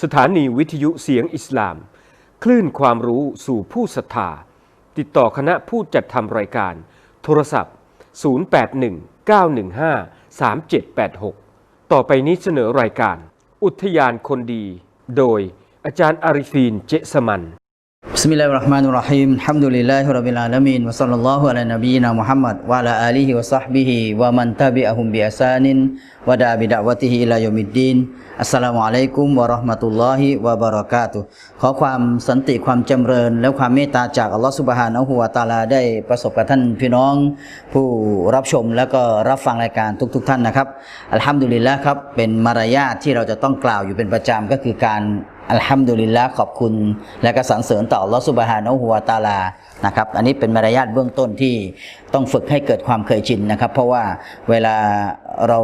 สถานีวิทยุเสียงอิสลาม คลื่นความรู้สู่ผู้ศรัทธา ติดต่อคณะผู้จัดทำรายการ โทรศัพท์ 081-915-3786 ต่อไปนี้เสนอรายการ อุทยานคนดี โดยอาจารย์อาริฟีนเจสมัน بسم الله الرحمن الرحيم الحمد لله رب العالمين وصلى الله على نبينا محمد وعلى آله وصحبه ومن تبعهم بإحسان ودعا بدعوته إلى يوم الدين อัสสลามุอะลัยกุมวะเราะห์มะตุลลอฮิวะบะเราะกาตุฮ์ขอความสันติความจำเริญ และความเมตตาจากอัลลอฮฺซุบฮานะฮูวะตะอาลาได้ประสบกับท่านพี่น้อง ผู้รับชมแล้วก็รับฟังรายการทุก ๆ ท่านนะครับ อัลฮัมดุลิลละครับ เป็นมารยาทที่เราจะต้องกล่าวอยู่เป็นประจำก็คือการ อัลฮัมดุลิลละขอบคุณ และก็สรรเสริญต่อลอฮฺซุบฮานะฮูวตาลานะครับอันนี้เป็นมารยาทเบื้องต้นที่ต้องฝึกให้เกิดความเคยชินนะครับ เพราะว่าเวลาเรา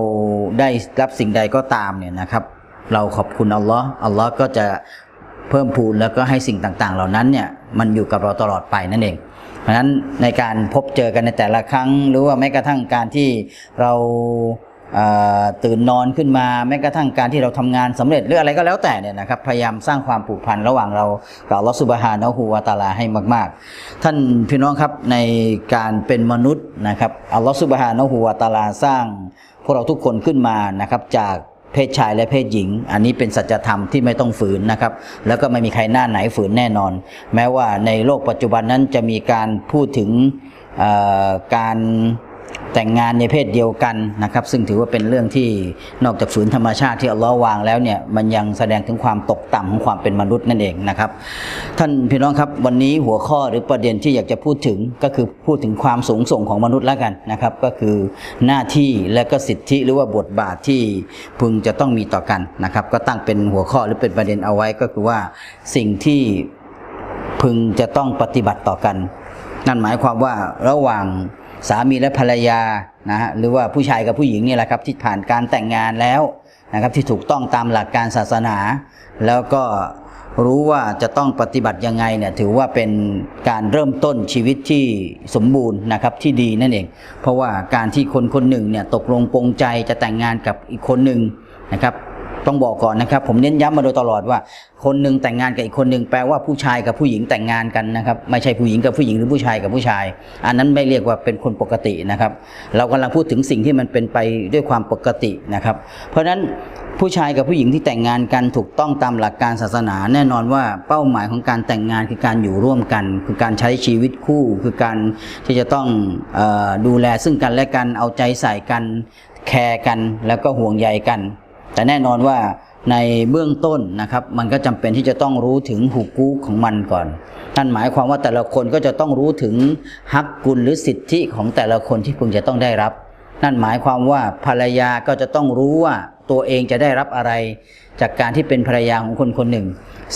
ได้รับสิ่งใดก็ตามเนี่ยนะครับ เราขอบคุณอัลลอฮ์อัลลอฮ์ก็จะเพิ่มพูนแล้วก็ให้สิ่งต่างๆ เหล่านั้นเนี่ยมันอยู่กับเราตลอดไปนั่นเองเพราะฉะนั้นในการพบเจอกันในแต่ละครั้ง หรือว่าแม้กระทั่งการที่เรา ตื่นนอนขึ้นมาแม้กระทั่งการที่เราทำงานสำเร็จหรืออะไรก็แล้วแต่เนี่ยนะครับพยายามสร้างความผูกพันระหว่างเรากับลอสุบฮานะฮูวาตาลาให้มาก ๆ ท่านพี่น้องครับในการเป็นมนุษย์นะครับอัลลอฮฺสุบฮานะฮูวาตาลาสร้างพวกเราทุกคนขึ้นมานะครับจากเพศชายและเพศหญิง อันนี้เป็นสัจธรรมที่ไม่ต้องฝืนนะครับ แล้วก็ไม่มีใครหน้าไหนฝืนแน่นอน แม้ว่าในโลกปัจจุบันนั้นจะมีการพูดถึงการ แต่งงานในเพศเดียวกันนะครับ ซึ่งถือว่าเป็นเรื่องที่นอกจากฝืนธรรมชาติที่อัลลอฮ์วางแล้วเนี่ยมันยังแสดงถึงความตกต่ำของความเป็นมนุษย์นั่นเองนะครับ ท่านพี่น้องครับวันนี้หัวข้อหรือประเด็นที่อยากจะพูดถึงก็คือพูดถึงความสูงส่งของมนุษย์แล้วกันนะครับ ก็คือหน้าที่และก็สิทธิหรือว่าบทบาทที่พึงจะต้องมีต่อกันนะครับ ก็ตั้งเป็นหัวข้อหรือเป็นประเด็นเอาไว้ก็คือว่าสิ่งที่พึงจะต้องปฏิบัติต่อกัน นั่นหมายความว่าระหว่าง สามีและภรรยานะฮะหรือว่าผู้ชายกับผู้หญิงนี่แหละครับที่ผ่านการแต่งงานแล้วนะครับที่ถูกต้องตามหลักการศาสนา แล้วก็รู้ว่าจะต้องปฏิบัติยังไงเนี่ยถือว่าเป็นการเริ่มต้นชีวิตที่สมบูรณ์นะครับที่ดีนั่นเอง เพราะว่าการที่คนคนหนึ่งเนี่ยตกลงปรงใจจะแต่งงานกับอีกคนหนึ่งนะครับ ต้องบอกก่อนนะครับ ผมเน้นย้ำมาโดยตลอดว่า คนหนึ่งแต่งงานกับอีกคนหนึ่งแปลว่าผู้ชายกับผู้หญิงแต่งงานกันนะครับไม่ใช่ผู้หญิงกับผู้หญิงหรือผู้ชายกับผู้ชาย อันนั้นไม่เรียกว่าเป็นคนปกตินะครับ เรากำลังพูดถึงสิ่งที่มันเป็นไปด้วยความปกตินะครับ เพราะฉะนั้นผู้ชายกับผู้หญิงที่แต่งงานกันถูกต้องตามหลักการศาสนาแน่นอนว่าเป้าหมายของการแต่งงานคือการอยู่ร่วมกัน คือการใช้ชีวิตคู่ คือการที่จะต้องออดูแลซึ่งกันและกันเอาใจใส่กันแคร์กันแล้วก็ห่วงใยกัน แต่แน่นอนว่าในเบื้องต้นนะครับ มันก็จำเป็นที่จะต้องรู้ถึงหูกูของมันก่อน นั่นหมายความว่าแต่ละคนก็จะต้องรู้ถึงฮักกุลหรือสิทธิของแต่ละคนที่พึงจะต้องได้รับ นั่นหมายความว่าภรรยาก็จะต้องรู้ว่าตัวเองจะได้รับอะไร จากการที่เป็นภรรยาของคนคนหนึ่ง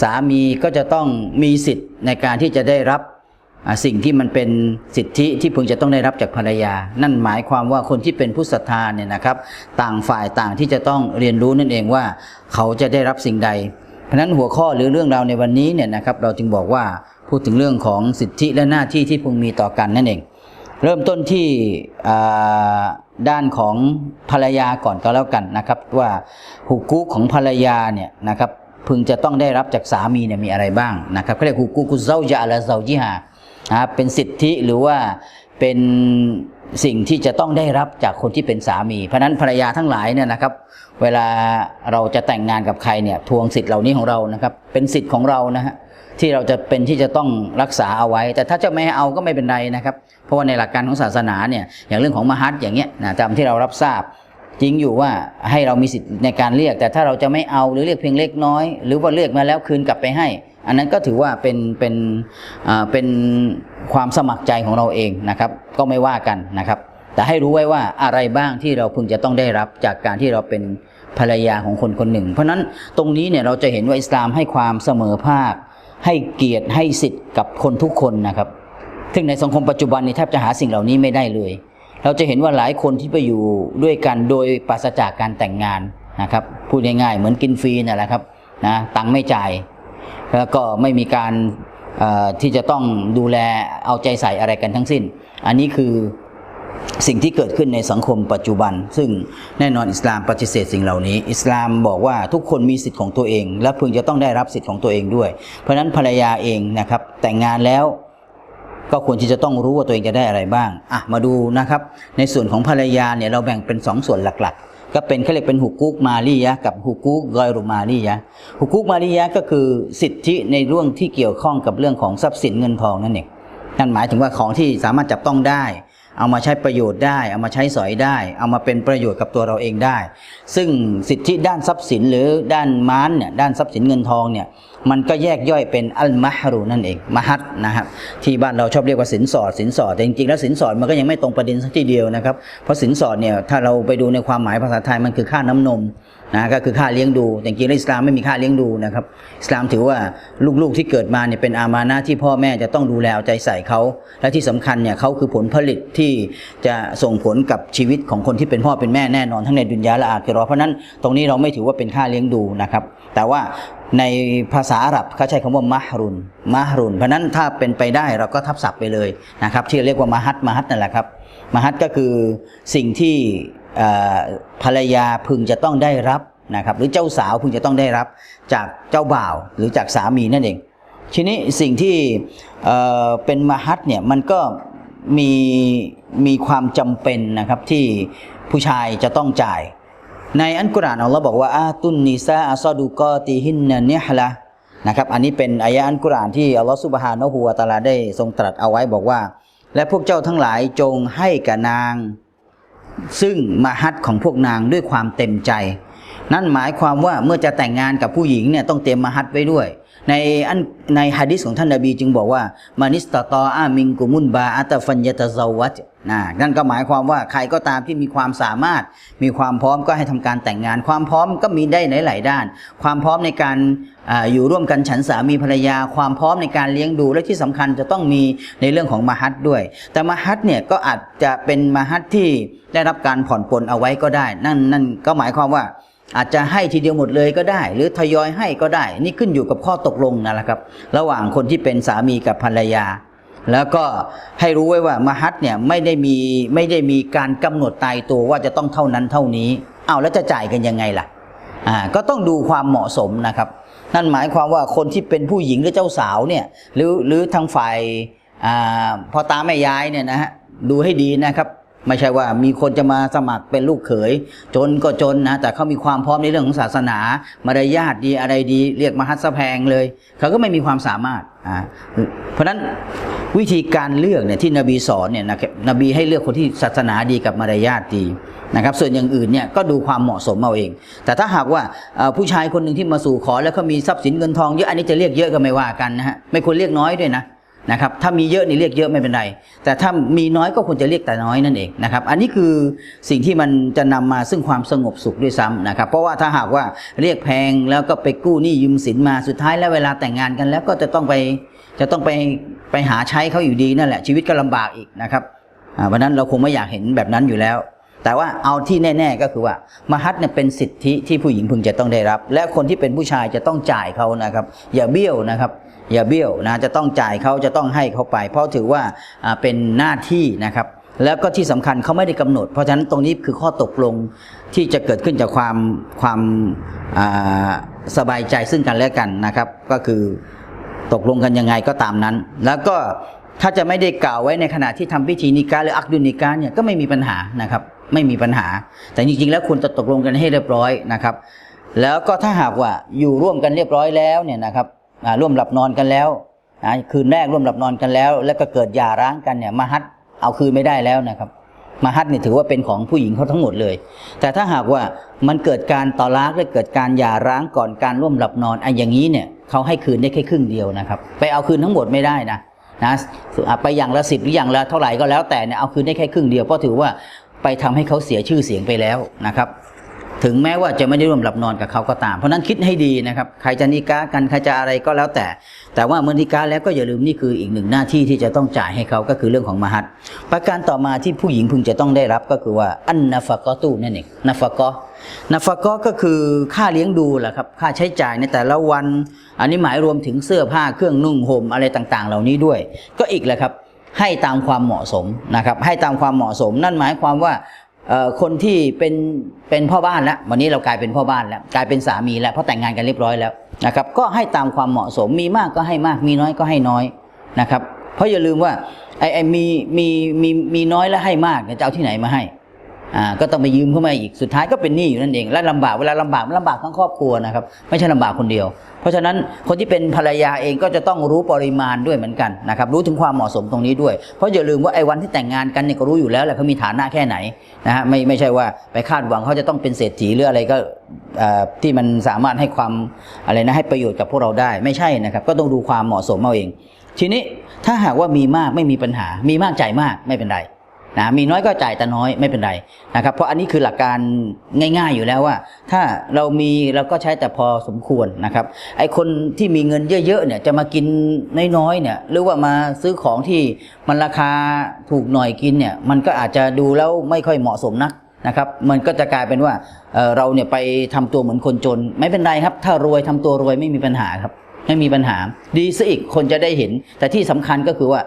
สามีก็จะต้องมีสิทธิ์ในการที่จะได้รับ สิ่งที่มันเป็นสิทธิที่พึงจะต้องได้รับจากภรรยา นั่นหมายความว่าคนที่เป็นผู้ศรัทธาเนี่ยนะครับ ต่างฝ่ายต่างที่จะต้องเรียนรู้นั่นเองว่า เขาจะได้รับสิ่งใด เพราะนั้นหัวข้อหรือเรื่องราวในวันนี้เนี่ยนะครับ เราจึงบอกว่าพูดถึงเรื่องของสิทธิและหน้าที่ที่พึงมีต่อกันนั่นเอง เริ่มต้นที่ด้านของภรรยาก่อนก็แล้วกันนะครับ ว่าหุกุกของภรรยาเนี่ยนะครับพึงจะต้องได้รับจากสามีเนี่ยมีอะไรบ้างนะครับเขาเรียกหุกุกุเซาจาและเซาจิฮา นะเป็นสิทธิหรือว่าเป็นสิ่งที่จะต้องได้รับจากคนที่เป็นสามี เพราะนั้นภรรยาทั้งหลายเนี่ยนะครับ เวลาเราจะแต่งงานกับใครเนี่ยทวงสิทธิ์เหล่านี้ของเรานะครับ เป็นสิทธิ์ของเรานะฮะที่เราจะเป็นที่จะต้องรักษาเอาไว้ แต่ถ้าจะไม่เอาก็ไม่เป็นไรนะครับ เพราะว่าในหลักการของศาสนาเนี่ยอย่างเรื่องของมหัศอย่างเงี้ยนะตามที่เรารับทราบจริงอยู่ว่าให้เรามีสิทธิ์ในการเรียก แต่ถ้าเราจะไม่เอาหรือเรียกเพียงเล็กน้อย หรือว่าเรียกมาแล้วคืนกลับไปให้ อันนั้นก็ถือว่าเป็นเป็นเป็นความสมัครใจของเราเองนะครับ ก็ไม่ว่ากันนะครับ แต่ให้รู้ไว้ว่าอะไรบ้างที่เราพึงจะต้องได้รับจากการที่เราเป็นภรรยาของคนคนหนึ่ง เพราะนั้นตรงนี้เนี่ยเราจะเห็นว่าอิสลามให้ความเสมอภาค ให้เกียรติให้สิทธิ์กับคนทุกคนนะครับซึ่งในสังคมปัจจุบันนี้แทบจะหาสิ่งเหล่านี้ไม่ได้เลย เราจะเห็นว่าหลายคนที่ไปอยู่ด้วยกันโดยปราศจากการแต่งงานนะครับพูดง่ายๆเหมือนกินฟรีนั่นแหละครับนะตังไม่จ่าย แล้วก็ไม่มีการที่จะต้องดูแลเอาใจใส่อะไรกันทั้งสิ้น อันนี้คือสิ่งที่เกิดขึ้นในสังคมปัจจุบัน ซึ่งแน่นอนอิสลามปฏิเสธสิ่งเหล่านี้ อิสลามบอกว่าทุกคนมีสิทธิ์ของตัวเอง และพึงจะต้องได้รับสิทธิ์ของตัวเองด้วย เพราะฉะนั้นภรรยาเองนะครับแต่งงานแล้วก็ควรที่จะต้องรู้ว่าตัวเองจะได้อะไรบ้างอะมาดูนะครับ ในส่วนของภรรยาเนี่ยเราแบ่งเป็น 2ส่วนหลักๆ ก็เป็นเขาเรียกเป็นฮุกุกมาลียะกับฮุกุกกอยรุมาลียะฮุกุกมาลียะก็คือสิทธิในเรื่องที่เกี่ยวข้องกับเรื่องของทรัพย์สินเงินทองนั่นเองนั่นหมายถึงว่าของที่สามารถจับต้องได้ เอามาใช้ประโยชน์ได้ เอามาใช้สอยได้ เอามาเป็นประโยชน์กับตัวเราเองได้ ซึ่งสิทธิด้านทรัพย์สินหรือด้านมานเนี่ยด้านทรัพย์สินเงินทองเนี่ยมันก็แยกย่อยเป็นอัลมะฮรูนั่นเองมหัดนะครับที่บ้านเราชอบเรียกว่าสินสอดสินสอดแต่จริงๆแล้วสินสอดมันก็ยังไม่ตรงประเด็นสักทีเดียวนะครับเพราะสินสอดเนี่ยถ้าเราไปดูในความหมายภาษาไทยมันคือค่าน้ำนม นะก็คือค่าเลี้ยงดู แต่จริงๆแล้วอิสลามไม่มีค่าเลี้ยงดูนะครับอิสลามถือว่าลูกๆที่เกิดมาเนี่ยเป็นอามานะที่พ่อแม่จะต้องดูแลเอาใจใส่เขา และที่สำคัญเนี่ยเขาคือผลผลิตที่จะส่งผลกับชีวิตของคนที่เป็นพ่อเป็นแม่แน่นอนทั้งในดุนยาและอาคิเราะห์เพราะนั้นตรงนี้เราไม่ถือว่าเป็นค่าเลี้ยงดูนะครับ แต่ว่าในภาษาอาหรับเขาใช้คำว่ามะฮรุนมะฮรุนเพราะนั้นถ้าเป็นไปได้เราก็ทับศัพท์ไปเลยนะครับที่เรียกว่ามหัดมหัดนั่นแหละครับมหัดก็คือสิ่งที่ ภรรยาพึงจะต้องได้รับนะครับ หรือเจ้าสาวพึงจะต้องได้รับจากเจ้าบ่าวหรือจากสามีนั่นเอง ทีนี้สิ่งที่เเป็นมหัดเนี่ยมันก็มีมีความจำเป็นนะครับที่ผู้ชายจะต้องจ่าย ในอันกุรอานอัลลอฮ์บอกว่าอาตุนนิซาอัซอดูกอติฮินนเนฮละนะครับอันนี้เป็นอายะอันกุรอานที่อัลลอฮ์ซุบฮานะฮูวะตาลาได้ทรงตรัสเอาไว้บอกว่า และพวกเจ้าทั้งหลายจงให้กับนาง ซึ่งมาฮัดของพวกนางด้วยความเต็มใจ นั่นหมายความว่าเมื่อจะแต่งงานกับผู้หญิงเนี่ยต้องเตรียมมาฮัดไว้ด้วย ในอันในฮะดิษของท่านนบีจึงบอกว่ามานิสตตออามิงกุมุนบาอัตฟัญยตะซาวัตนะนั่นก็หมายความว่าใครก็ตามที่มีความสามารถ มีความพร้อมก็ให้ทำการแต่งงาน ความพร้อมก็มีได้หลายๆด้าน ความพร้อมในการออยู่ร่วมกันฉันสามีภรรยา ความพร้อมในการเลี้ยงดูและที่สำคัญจะต้องมีในเรื่องของมหัดด้วย แต่มหัดเนี่ยก็อาจจะเป็นมหัดที่ได้รับการผ่อนปลนเอาไว้ก็ได้ นั่นนั่นก็หมายความว่า อาจจะให้ทีเดียวหมดเลยก็ได้ หรือทยอยให้ก็ได้ นี่ขึ้นอยู่กับข้อตกลงนั่นแหละครับ ระหว่างคนที่เป็นสามีกับภรรยา แล้วก็ให้รู้ไว้ว่ามหัดเนี่ยไม่ได้มีไม่ได้มีการกำหนดตายตัวว่าจะต้องเท่านั้นเท่านี้เอาแล้วจะจ่ายกันยังไงล่ะอ่าก็ต้องดูความเหมาะสมนะครับ นั่นหมายความว่าคนที่เป็นผู้หญิงหรือเจ้าสาวเนี่ยหรือหรือทางฝ่ายอ่าพ่อตาแม่ยายเนี่ยนะฮะดูให้ดีนะครับ ไม่ใช่ว่ามีคนจะมาสมัครเป็นลูกเขย จนก็จนนะ แต่เขามีความพร้อมในเรื่องของศาสนา มารยาทดีอะไรดี เรียกมหัศแพงเลย เขาก็ไม่มีความสามารถอ่าเพราะฉะนั้นวิธีการเลือกเนี่ยที่นบีสอนเนี่ยนะครับนบีให้เลือกคนที่ศาสนาดีกับมารยาทดีนะครับ ส่วนอย่างอื่นเนี่ยก็ดูความเหมาะสมเอาเอง แต่ถ้าหากว่าผู้ชายคนหนึ่งที่มาสู่ขอแล้วเขามีทรัพย์สินเงินทองเยอะอันนี้จะเรียกเยอะก็ไม่ว่ากันนะฮะไม่ควรเรียกน้อยด้วยนะ นะครับถ้ามีเยอะนี่เรียกเยอะไม่เป็นไร แต่ถ้ามีน้อยก็ควรจะเรียกแต่น้อยนั่นเองนะครับอันนี้คือสิ่งที่มันจะนำมาซึ่งความสงบสุขด้วยซ้ำนะครับเพราะว่าถ้าหากว่าเรียกแพงแล้วก็ไปกู้หนี้ยืมสินมาสุดท้ายแล้วเวลาแต่งงานกันแล้วก็จะต้องไปจะต้องไปไปหาใช้เขาอยู่ดีนั่นแหละชีวิตก็ลำบากอีกนะครับอ่าวันนั้นเราคงไม่อยากเห็นแบบนั้นอยู่แล้ว แต่ว่าเอาที่แน่ ๆก็คือว่ามหัศเนี่ยเป็นสิทธิที่ผู้หญิงพึงจะต้องได้รับ และคนที่เป็นผู้ชายจะต้องจ่ายเขานะครับ อย่าเบี้ยวนะครับ อย่าเบี้ยวนะจะต้องจ่ายเขาจะต้องให้เขาไป เพราะถือว่าเป็นหน้าที่นะครับ แล้วก็ที่สำคัญเขาไม่ได้กำหนด เพราะฉะนั้นตรงนี้คือข้อตกลงที่จะเกิดขึ้นจากความความาสบายใจซึ่งกันและกันนะครับ ก็คือตกลงกันยังไงก็ตามนั้น แล้วก็ถ้าจะไม่ได้กล่าวไว้ในขณะที่ทำพิธีนิกาหรืออักดุนิกาเนี่ยก็ไม่มีปัญหานะครับไม่มีปัญหา แต่จริงๆ แล้วควรจะตกลงกันให้เรียบร้อยนะครับ แล้วก็ถ้าหากว่าอยู่ร่วมกันเรียบร้อยแล้วเนี่ยนะครับ ร่วมหลับนอนกันแล้วนะคืนแรกร่วมหลับนอนกันแล้ว แล้วก็เกิดหย่าร้างกันเนี่ยมาฮัดเอาคืนไม่ได้แล้วนะครับมาฮัดนี่ถือว่าเป็นของผู้หญิงเขาทั้งหมดเลย แต่ถ้าหากว่ามันเกิดการต่อล้างและเกิดการหย่าร้างก่อนการร่วมหลับนอนไอันอย่างนี้เนี่ยเขาให้คืนได้แค่ครึ่งเดียวนะครับ ไปเอาคืนทั้งหมดไม่ได้นะนะอะไปอย่างละสิบหรืออย่างละเท่าไหร่ก็แล้วแต่เนี่ยเอาคืนได้แค่ครึ่งเดียวเพราะถือว่าไปทำให้เขาเสียชื่อเสียงไปแล้วนะครับ ถึงแม้ว่าจะไม่ได้ร่วมหลับนอนกับเขาก็ตาม เพราะนั้นคิดให้ดีนะครับ ใครจะนิกากันใครจะอะไรก็แล้วแต่ แต่ว่าเมื่อนิกาแล้วก็อย่าลืมนี่คืออีกหนึ่งหน้าที่ที่จะต้องจ่ายให้เขาก็คือเรื่องของมหัดประการต่อมาที่ผู้หญิงพึงจะต้องได้รับก็คือว่าอันนาฟะกอตูนั่นเองนาฟะกอนาฟะกอก็คือค่าเลี้ยงดูแหละครับค่าใช้จ่ายในแต่ละวัน อันนี้หมายรวมถึงเสื้อผ้าเครื่องนุ่งห่มอะไรต่างๆ เหล่านี้ด้วย ก็อีกแหละครับให้ตามความเหมาะสมนะครับให้ตามความเหมาะสม นั่นหมายความว่า คนที่เป็นเป็นพ่อบ้านแล้ววันนี้เรากลายเป็นพ่อบ้านแล้วกลายเป็นสามีแล้วเพราะแต่งงานกันเรียบร้อยแล้วนะครับ ก็ให้ตามความเหมาะสมมีมากก็ให้มากมีน้อยก็ให้น้อยนะครับ เพราะอย่าลืมว่าไอ้ไอ้มีมีมีมีน้อยแล้วให้มากจะเอาที่ไหนมาให้ ก็ต้องไปยืมเข้ามาอีกสุดท้ายก็เป็นหนี้อยู่นั่นเอง และลำบากเวลาลำบากมันลำบากทั้งครอบครัวนะครับ ไม่ใช่ลำบากคนเดียว เพราะฉะนั้นคนที่เป็นภรรยาเองก็จะต้องรู้ปริมาณด้วยเหมือนกันนะครับ รู้ถึงความเหมาะสมตรงนี้ด้วย เพราะอย่าลืมว่าไอ้วันที่แต่งงานกันเนี่ยก็รู้อยู่แล้วแหละเขามีฐานะแค่ไหนนะฮะไม่ไม่ใช่ว่าไปคาดหวังเขาจะต้องเป็นเศรษฐีหรืออะไรก็ที่มันสามารถให้ความอะไรนะให้ประโยชน์กับพวกเราได้ไม่ใช่นะครับ ก็ต้องดูความเหมาะสมเอาเอง ทีนี้ถ้าหากว่ามีมากไม่มีปัญหา มีมากจ่ายมากไม่เป็นไร นะมีน้อยก็จ่ายแต่น้อยไม่เป็นไรนะครับ เพราะอันนี้คือหลักการง่าย ๆอยู่แล้วว่า ถ้าเรามีเราก็ใช้แต่พอสมควรนะครับ ไอคนที่มีเงินเยอะๆเนี่ยจะมากินน้อยๆเนี่ยหรือว่ามาซื้อของที่มันราคาถูกหน่อยกินเนี่ยมันก็อาจจะดูแล้วไม่ค่อยเหมาะสมนักนะครับมันก็จะกลายเป็นว่าเเราเนี่ยไปทำตัวเหมือนคนจน ไม่เป็นไรครับ ถ้ารวยทำตัวรวยไม่มีปัญหาครับ ไม่มีปัญหา ดีซะอีกคนจะได้เห็น แต่ที่สำคัญก็คือว่า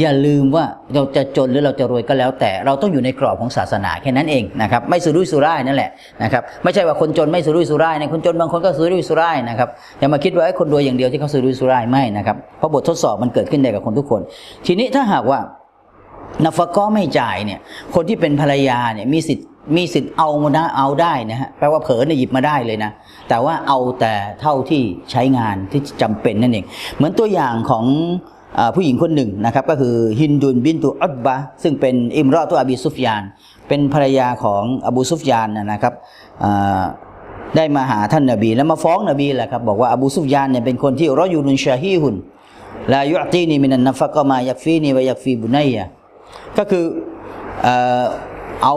อย่าลืมว่าเราจะจนหรือเราจะรวยก็แล้ว แต่เราต้องอยู่ในกรอบของศาสนาแค่นั้นเองนะครับไม่สุรุ่ยสุร่ายนั่นแหละนะครับไม่ใช่ว่าคนจนไม่สุรุ่ยสุร่ายนะคนจนบางคนก็สุรุ่ยสุร่ายนะครับอย่ามาคิดว่าไอ้คนรวยอย่างเดียวที่เขาสุรุ่ยสุร่ายไม่นะครับเพราะบททดสอบมันเกิดขึ้นได้กับคนทุกคน ทีนี้ถ้าหากว่านัฟก็ไม่จ่ายเนี่ยคนที่เป็นภรรยาเนี่ยมีสิทธิ มีสิทธิ์เอามาได้เอาได้นะฮะแปลว่าเผลอเนี่ยหยิบมาได้เลยนะ แต่ว่าเอาแต่เท่าที่ใช้งานที่จำเป็นนั่นเอง เหมือนตัวอย่างของอผู้หญิงคนหนึ่งนะครับ ก็คือฮินดุนบินตุอัตบะซึ่งเป็นอิมรอตุอบีซุฟยาน เป็นภรรยาของอบูซุฟยานนะครับได้มาหาท่านนบี แล้วมาฟ้องนบีแหละครับบอกว่าอบูซุฟยานเนี่ยเป็นคนที่รอยูนุนชาฮีฮุนลายุอตีนีมินันนัฟกะมายักฟีนีวะยักฟีบุนัยยะก็คือเอ่อเอา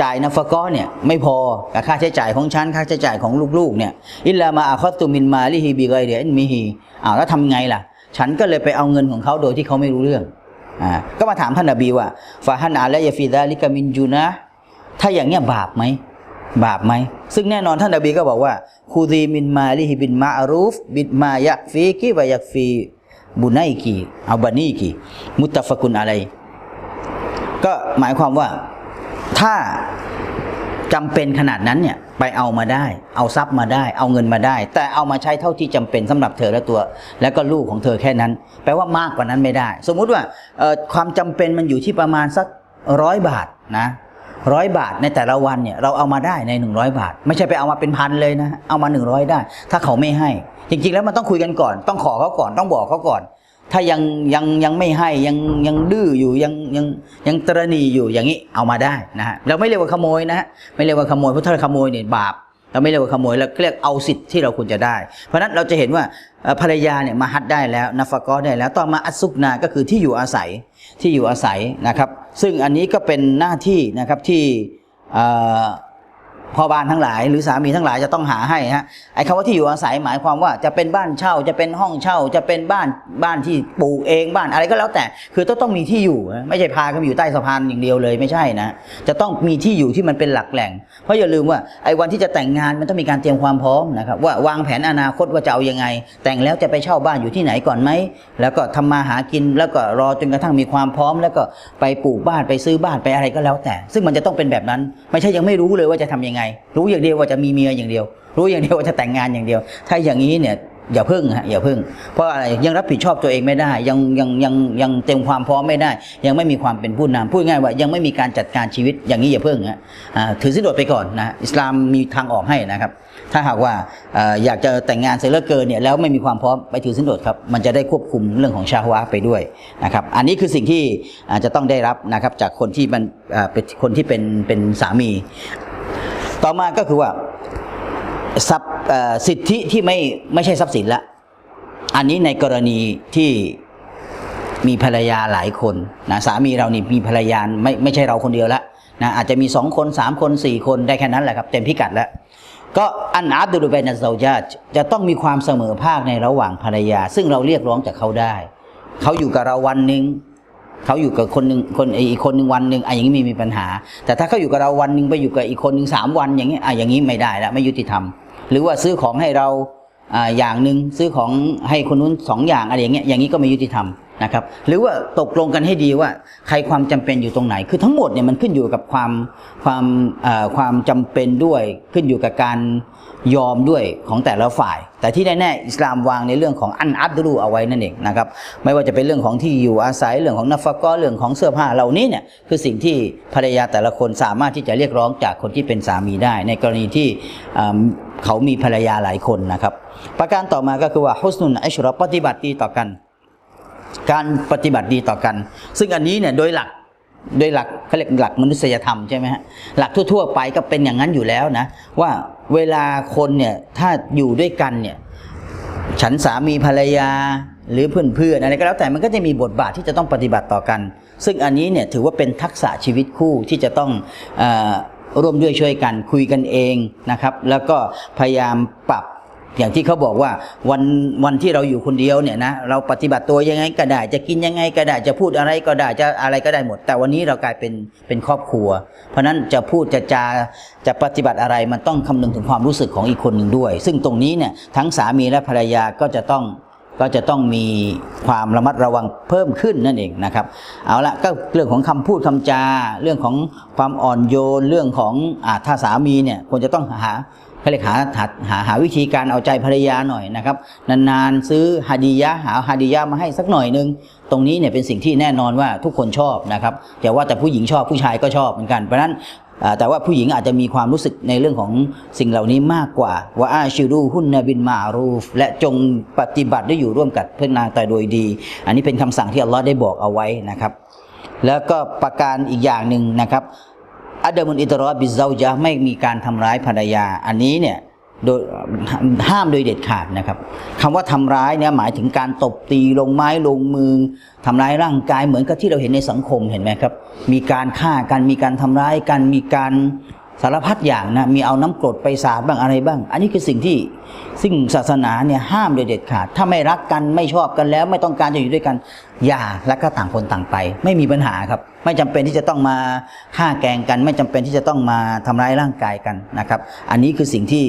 จ่ายนัฟกะเนี่ยไม่พอกับค่าใช้จ่ายของฉันค่าใช้จ่ายของลูกๆเนี่ยอิลามาอาคอตุมินมาลิฮิบิไกเดียนมิฮีอ้าวแล้วทำไงล่ะ ฉันก็เลยไปเอาเงินของเขาโดยที่เขาไม่รู้เรื่องอ่าก็มาถามท่านนบีว่าฟาฮันอาละยาฟิดาลิกามินจูนะถ้าอย่างเงี้ยบาปไหมบาปไหม ซึ่งแน่นอนท่านนบีก็บอกว่าคูดีมินมาลิฮิบินมาอารูฟ บินมายักฟีกีวายักฟีบุนัยกีเอาบานีกีมุตตะฟกุนอะไร ก็หมายความว่า ถ้าจำเป็นขนาดนั้นเนี่ยไปเอามาได้ เอาทรัพย์มาได้ เอาเงินมาได้ แต่เอามาใช้เท่าที่จำเป็นสำหรับเธอและตัว แล้วก็ลูกของเธอแค่นั้น แปลว่ามากกว่านั้นไม่ได้ สมมุติว่าความจำเป็นมันอยู่ที่ประมาณสักร้อยบาทนะร้อยบาทในแต่ละวันเนี่ยเราเอามาได้ในหนึ่งร้อยบาท ไม่ใช่ไปเอามาเป็นพันเลยนะเอามาหนึ่งร้อยได้ ถ้าเขาไม่ให้ จริงๆแล้วมันต้องคุยกันก่อน ต้องขอเขาก่อนต้องบอกเขาก่อน ถ้ายังยังยังไม่ให้ยังยังดื้ออยู่ยังยังยังตระหนีอยู่อย่างนี้เอามาได้นะฮะเราไม่เรียกว่าขโมยนะฮะไม่เรียกว่าขโมยเพราะถ้าขโมยเนี่ยบาปเราไม่เรียกว่าขโมยเราเรียกเอาสิทธิ์ที่เราควรจะได้ เพราะนั้นเราจะเห็นว่าภรรยาเนี่ยมาฮัดได้แล้วนัฟกอได้แล้วต่อมาอัสุกนาก็คือที่อยู่อาศัยที่อยู่อาศัยนะครับ ซึ่งอันนี้ก็เป็นหน้าที่นะครับที่ พ่อบ้านทั้งหลาย หรือสามีทั้งหลายจะต้องหาให้ฮะไอ้คำว่าที่อยู่อาศัยหมายความว่าจะเป็นบ้านเช่าจะเป็นห้องเช่า จะเป็นบ้านบ้านที่ปลูกเองบ้านอะไรก็แล้วแต่ คือต้องต้องมีที่อยู่ ไม่ใช่พากันอยู่ใต้สะพานอย่างเดียวเลยไม่ใช่นะ จะต้องมีที่อยู่ที่มันเป็นหลักแหล่ง เพราะอย่าลืมว่าไอ้วันที่จะแต่งงานมันต้องมีการเตรียมความพร้อมนะครับว่าวางแผนอนาคตว่าจะเอายังไง แต่งแล้วจะไปเช่าบ้านอยู่ที่ไหนก่อนไหมแล้วก็ทำมาหากินแล้วก็รอจนกระทั่งมีความพร้อม แล้วก็ไปปลูกบ้านไปซื้อบ้านไปอะไรก็แล้วแต่ ซึ่งมันจะต้องเป็นแบบนั้น ไม่ใช่ยังไม่รู้เลยว่าจะทำยังไงรู้อย่างเดียวว่าจะมีเมียอย่างเดียว รู้อย่างเดียวว่าจะแต่งงานอย่างเดียว ถ้าอย่างนี้เนี่ยอย่าพึ่งฮะอย่าพึ่ง เพราะอะไรยังรับผิดชอบตัวเองไม่ได้ ยังยังยังยังเต็มความพร้อมไม่ได้ ยังไม่มีความเป็นผู้นำพูดง่ายว่ายังไม่มีการจัดการชีวิตอย่างนี้อย่าพึ่งฮะถือสินอดไปก่อนนะอิสลามมีทางออกให้นะครับ ถ้าหากว่าอยากจะแต่งงานเสร็จแล้วเกินเนี่ยแล้วไม่มีความพร้อมไปถือสินอดครับมันจะได้ควบคุมเรื่องของชาฮวะไปด้วยนะครับ อันนี้คือสิ่งที่จะต้องได้รับนะครับจากคนที่มันเป็นคนที่เป็นเป็นสามี ต่อมาก็คือว่าทรัพย์สิทธิที่ไม่ไม่ใช่ทรัพย์สินละ อันนี้ในกรณีที่มีภรรยาหลายคนนะสามีเรานี่มีภรรยาไม่ไม่ใช่เราคนเดียวละนะอาจจะมีสองคนสามคนสี่คนได้แค่นั้นแหละครับ เต็มพิกัดแล้ว ก็อันอาดุลเบนซาญาตจะต้องมีความเสมอภาคในระหว่างภรรยา ซึ่งเราเรียกร้องจากเขาได้ เขาอยู่กับเราวันหนึ่ง เขาอยู่กับคนหนึ่งคนอีกคนหนึ่งวันหนึ่งอะอย่างนี้ม่มีปัญหา แต่ถ้าเขาอยู่กับเราวันหนึ่งไปอยู่กับอีกคนหนึ่งสามวันอย่างนี้อะอย่างนี้ไม่ได้แล้วไม่ยุติธรรม หรือว่าซื้อของให้เราอ่าอย่างหนึ่งซื้อของให้คนนู้นสองอย่างอะไรอย่างเงี้ยอย่างนี้ก็ไม่ยุติธรรมนะครับหรือว่าตกลงกันให้ดีว่าใครความจำเป็นอยู่ตรงไหน คือทั้งหมดเนี่ยมันขึ้นอยู่กับความความความจำเป็นด้วย ขึ้นอยู่กับการ ยอมด้วยของแต่ละฝ่าย แต่ที่แน่ๆอิสลามวางในเรื่องของอันอัดรูเอาไว้นั่นเองนะครับไม่ว่าจะเป็นเรื่องของที่อยู่อาศัยเรื่องของนัฟกอเรื่องของเสื้อผ้าเหล่านี้เนี่ยคือสิ่งที่ภรรยาแต่ละคนสามารถที่จะเรียกร้องจากคนที่เป็นสามีได้ ในกรณีที่เขามีภรรยาหลายคนนะครับ ประการต่อมาก็คือว่าฮุสนุนอัชรอปฏิบัติดีต่อกัน การปฏิบัติดีต่อกัน ซึ่งอันนี้เนี่ยโดยหลักโดยหลักเขาเรียกหลักมนุษยธรรมใช่ไหมฮะหลักทั่วๆไปก็เป็นอย่างนั้นอยู่แล้วนะว่า เวลาคนเนี่ยถ้าอยู่ด้วยกันเนี่ยฉันสามีภรรยาหรือเพื่อนๆอะไรก็แล้วแต่มันก็จะมีบทบาทที่จะต้องปฏิบัติต่อกัน ซึ่งอันนี้เนี่ยถือว่าเป็นทักษะชีวิตคู่ที่จะต้องอร่วมด้วยช่วยกันคุยกันเองนะครับ แล้วก็พยายามปรับ อย่างที่เขาบอกว่าวันวันที่เราอยู่คนเดียวเนี่ยนะเราปฏิบัติตัวยังไงก็ได้ จะกินยังไงก็ได้จะพูดอะไรก็ได้จะอะไรก็ได้หมด แต่วันนี้เรากลายเป็นเป็นครอบครัว เพราะนั้นจะพูดจะจาจะปฏิบัติอะไรมันต้องคำนึงถึงความรู้สึกของอีกคนหนึ่งด้วย ซึ่งตรงนี้เนี่ยทั้งสามีและภรรยาก็จะต้องก็จะต้องมีความระมัดระวังเพิ่มขึ้นนั่นเองนะครับ เอาละก็เรื่องของคำพูดคำจา เรื่องของความอ่อนโยนเรื่องของอถ้าสามีเนี่ยควรจะต้องหา เขาเรียกหาหาหาหาวิธีการเอาใจภรรยาหน่อยนะครับ นานๆซื้อฮาดียะหาฮาดียะมาให้สักหน่อยหนึง ตรงนี้เนี่ยเป็นสิ่งที่แน่นอนว่าทุกคนชอบนะครับอย่าว่าแต่ผู้หญิงชอบผู้ชายก็ชอบเหมือนกันเพราะนั้นแต่ว่าผู้หญิงอาจจะมีความรู้สึกในเรื่องของสิ่งเหล่านี้มากกว่าว่าอาชิรูหุนนบินมารูฟ และจงปฏิบัติได้อยู่ร่วมกับเพื่อนนางแต่โดยดี อันนี้เป็นคำสั่งที่อัลลอฮ์ได้บอกเอาไว้นะครับ แล้วก็ประการอีกอย่างหนึ่งนะครับ อัดมุนอิตรอบิซเซาจะไม่มีการทำร้ายภรรยา อันนี้เนี่ยโดยห้ามโดยเด็ดขาดนะครับคำว่าทำร้ายเนี่ยหมายถึงการตบตีลงไม้ลงมือทำร้ายร่างกายเหมือนกับที่เราเห็นในสังคมเห็นไหมครับ มีการฆ่ากันมีการทำร้ายกันมีการ สารพัดอย่างนะมีเอาน้ำกรดไปสาดบ้างอะไรบ้าง อันนี้คือสิ่งที่ซึ่งศาสนาเนี่ยห้ามโดยเด็ดขาด ถ้าไม่รักกันไม่ชอบกันแล้ว ไม่ต้องการจะอยู่ด้วยกันอย่าแล้วก็ต่างคนต่างไป ไม่มีปัญหาครับ ไม่จำเป็นที่จะต้องมาฆ่าแกงกัน ไม่จำเป็นที่จะต้องมาทำร้ายร่างกายกันนะครับ อันนี้คือสิ่งที่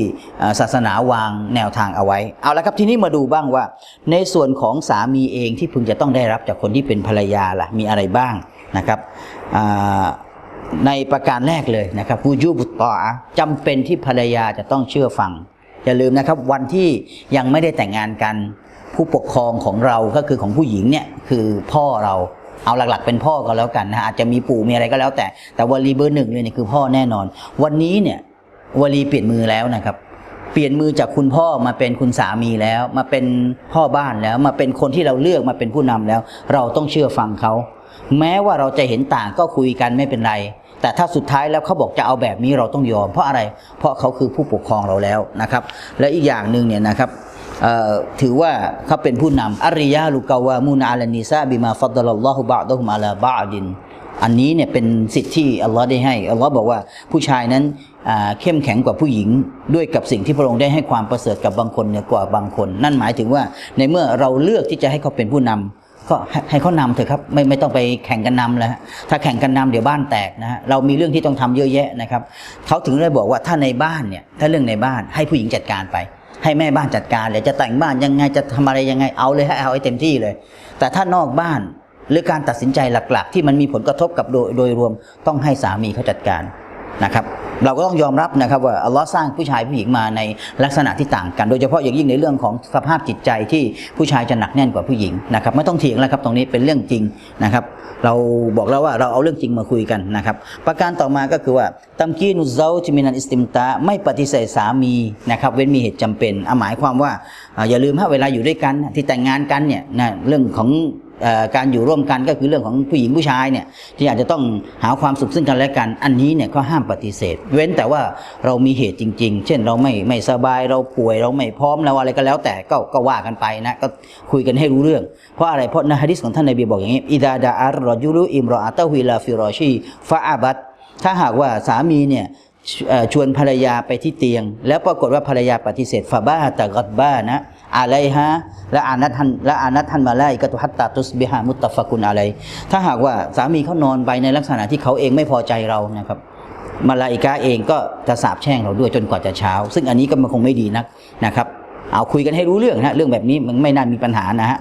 ศาสนาวางแนวทางเอาไว้ เอาละครับทีนี้มาดูบ้างว่า ในส่วนของสามีเองที่พึงจะต้องได้รับจากคนที่เป็นภรรยาล่ะมีอะไรบ้างนะครับอ่า ในประการแรกเลยนะครับวูจูบุตตออจำเป็นที่ภรรยาจะต้องเชื่อฟัง อย่าลืมนะครับวันที่ยังไม่ได้แต่งงานกัน ผู้ปกครองของเราก็คือของผู้หญิงเนี่ยคือพ่อเราเอาหลักๆ เป็นพ่อก็แล้วกันนะอาจจะมีปู่มีอะไรก็แล้วแต่ แต่วลีเบอร์หนึ่งเลยเนี่ยคือพ่อแน่นอน วันนี้เนี่ยวลีเปลี่ยนมือแล้วนะครับ เปลี่ยนมือจากคุณพ่อมาเป็นคุณสามีแล้ว มาเป็นพ่อบ้านแล้ว มาเป็นคนที่เราเลือกมาเป็นผู้นำแล้ว เราต้องเชื่อฟังเขา แม้ว่าเราจะเห็นต่างก็คุยกันไม่เป็นไร แต่ถ้าสุดท้ายแล้วเขาบอกจะเอาแบบนี้เราต้องยอม เพราะอะไรเพราะเขาคือผู้ปกครองเราแล้วนะครับ และอีกอย่างหนึ่งเนี่ยนะครับถือว่าเขาเป็นผู้นำอริยาลูกาวามูนาอัลนิซาบิมาฟัดดัลลอฮุบะดะฮุมอาลาบะดิน อันนี้เนี่ยเป็นสิทธิ์ที่อัลลอฮ์ได้ให้อัลลอฮ์บอกว่าผู้ชายนั้นเข้มแข็งกว่าผู้หญิงด้วยกับสิ่งที่พระองค์ได้ให้ความประเสริฐกับบางคนเหนือกว่าบางคน นั่นหมายถึงว่าในเมื่อเราเลือกที่จะให้เขาเป็นผู้นำ ก็ให้เขานำเถอะครับไม่ไม่ต้องไปแข่งกันนำแล้วถ้าแข่งกันนำเดี๋ยวบ้านแตกนะฮะเรามีเรื่องที่ต้องทำเยอะแยะนะครับเขาถึงได้บอกว่าถ้าในบ้านเนี่ยถ้าเรื่องในบ้านให้ผู้หญิงจัดการไป ให้แม่บ้านจัดการเลยจะแต่งบ้านยังไงจะทำอะไรยังไงเอาเลยให้เอาให้เต็มที่เลย แต่ถ้านอกบ้านหรือการตัดสินใจหลักๆ ที่มันมีผลกระทบกับโดยโดยรวมต้องให้สามีเขาจัดการ นะครับเราก็ต้องยอมรับนะครับว่าอัลลอฮ์สร้างผู้ชายผู้หญิงมาในลักษณะที่ต่างกัน โดยเฉพาะอย่างยิ่งในเรื่องของสภาพจิตใจที่ผู้ชายจะหนักแน่นกว่าผู้หญิงนะครับไม่ต้องเถียงแล้วครับตรงนี้เป็นเรื่องจริงนะครับ เราบอกแล้วว่าเราเอาเรื่องจริงมาคุยกันนะครับ ประการต่อมาก็คือว่าตัมกีนุเซาจิมินันอิสติมตาไม่ปฏิเสธสามีนะครับเว้นมีเหตุจำเป็นอหมายความว่าอย่าลืมถ้าเวลาอยู่ด้วยกันที่แต่งงานกันเนี่ยนะเรื่องของ การอยู่ร่วมกันก็คือเรื่องของผู้หญิงผู้ชายเนี่ยที่อาจจะต้องหาความสุขซึ่งกันและกัน อันนี้เนี่ยก็ห้ามปฏิเสธ เว้นแต่ว่าเรามีเหตุจริง ๆ เช่นเราไม่ไม่สบายเราป่วยเราไม่พร้อมเราอะไรก็แล้วแต่ก็ก็ว่ากันไปนะก็คุยกันให้รู้เรื่อง เพราะอะไรเพราะในฮะดิษของท่านนบีบอกอย่างนี้อิดาดาอัลรอจุลุอิมรออาตะฮิลาฟิรอชีฟาอาบัตถ้าหากว่าสามีเนี่ยชวนภรรยาไปที่เตียง แล้วปรากฏว่าภรรยาปฏิเสธฟาบ้าตะกัดบ้านะ อะไรฮะและอานัททันและอานัททันมาไลกตุฮัตตาตุสบิฮามุตตะฟะกุนอะไรถ้าหากว่าสามีเขานอนไปในลักษณะที่เขาเองไม่พอใจเรานะครับมาลาอิกาเองก็จะสาบแช่งเราด้วยจนกว่าจะเช้า ซึ่งอันนี้ก็มันคงไม่ดีนักนะครับ เอาคุยกันให้รู้เรื่องนะเรื่องแบบนี้มันไม่น่ามีปัญหานะฮะ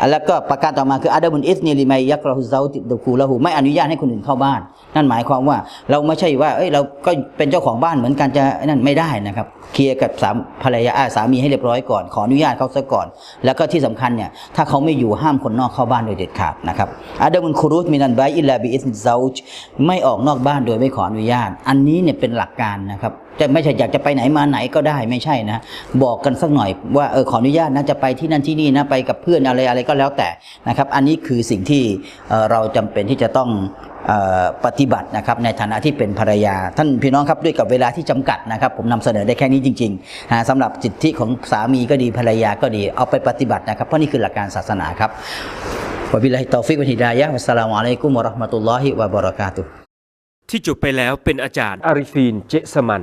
อะแล้วก็ประการต่อมาคืออาดาบุนอิสเนลิมัยยักรหุเซาติดคูละหูไม่อนุญาตให้คนอื่นเข้าบ้าน นั่นหมายความว่าเราไม่ใช่ว่าเอ้ยเราก็เป็นเจ้าของบ้านเหมือนกันจะนั่นไม่ได้นะครับเคลียร์กับสามภรรยาอาสามีให้เรียบร้อยก่อนขออนุญาตเขาซะก่อน แล้วก็ที่สำคัญเนี่ยถ้าเขาไม่อยู่ห้ามคนนอกเข้าบ้านโดยเด็ดขาดนะครับอาดามุนคุรุตมินันไบอิลลาบิอิสนิซาจไม่ออกนอกบ้านโดยไม่ขออนุญาต อันนี้เนี่ยเป็นหลักการนะครับจะไม่ใช่อยากจะไปไหนมาไหนก็ได้ไม่ใช่นะ บอกกันสักหน่อยว่าเออขออนุญาตนะจะไปที่นั่นที่นี่นะไปกับเพื่อนอะไรอะไรก็แล้วแต่นะครับ อันนี้คือสิ่งที่เเราจำเป็นที่จะต้องปฏิบัตินะครับในฐานะที่เป็นภรรยา ท่านพี่น้องครับด้วยกับเวลาที่จำกัดนะครับ ผมนำเสนอได้แค่นี้จริงๆนะสำหรับสิตทธิของสามีก็ดีภรรยาก็ดีเอาไปปฏิบัตินะครับเพราะนี่คือหลักการศาสนาครับวบิลลาฮิตอฟิกวะฮิดายะวัสสลามุอะลัยกุมวะราะห์มะตุลลอฮิวะบะเราะกาตุที่จบไปแล้วเป็นอาจารย์อาริฟีน เจสมัน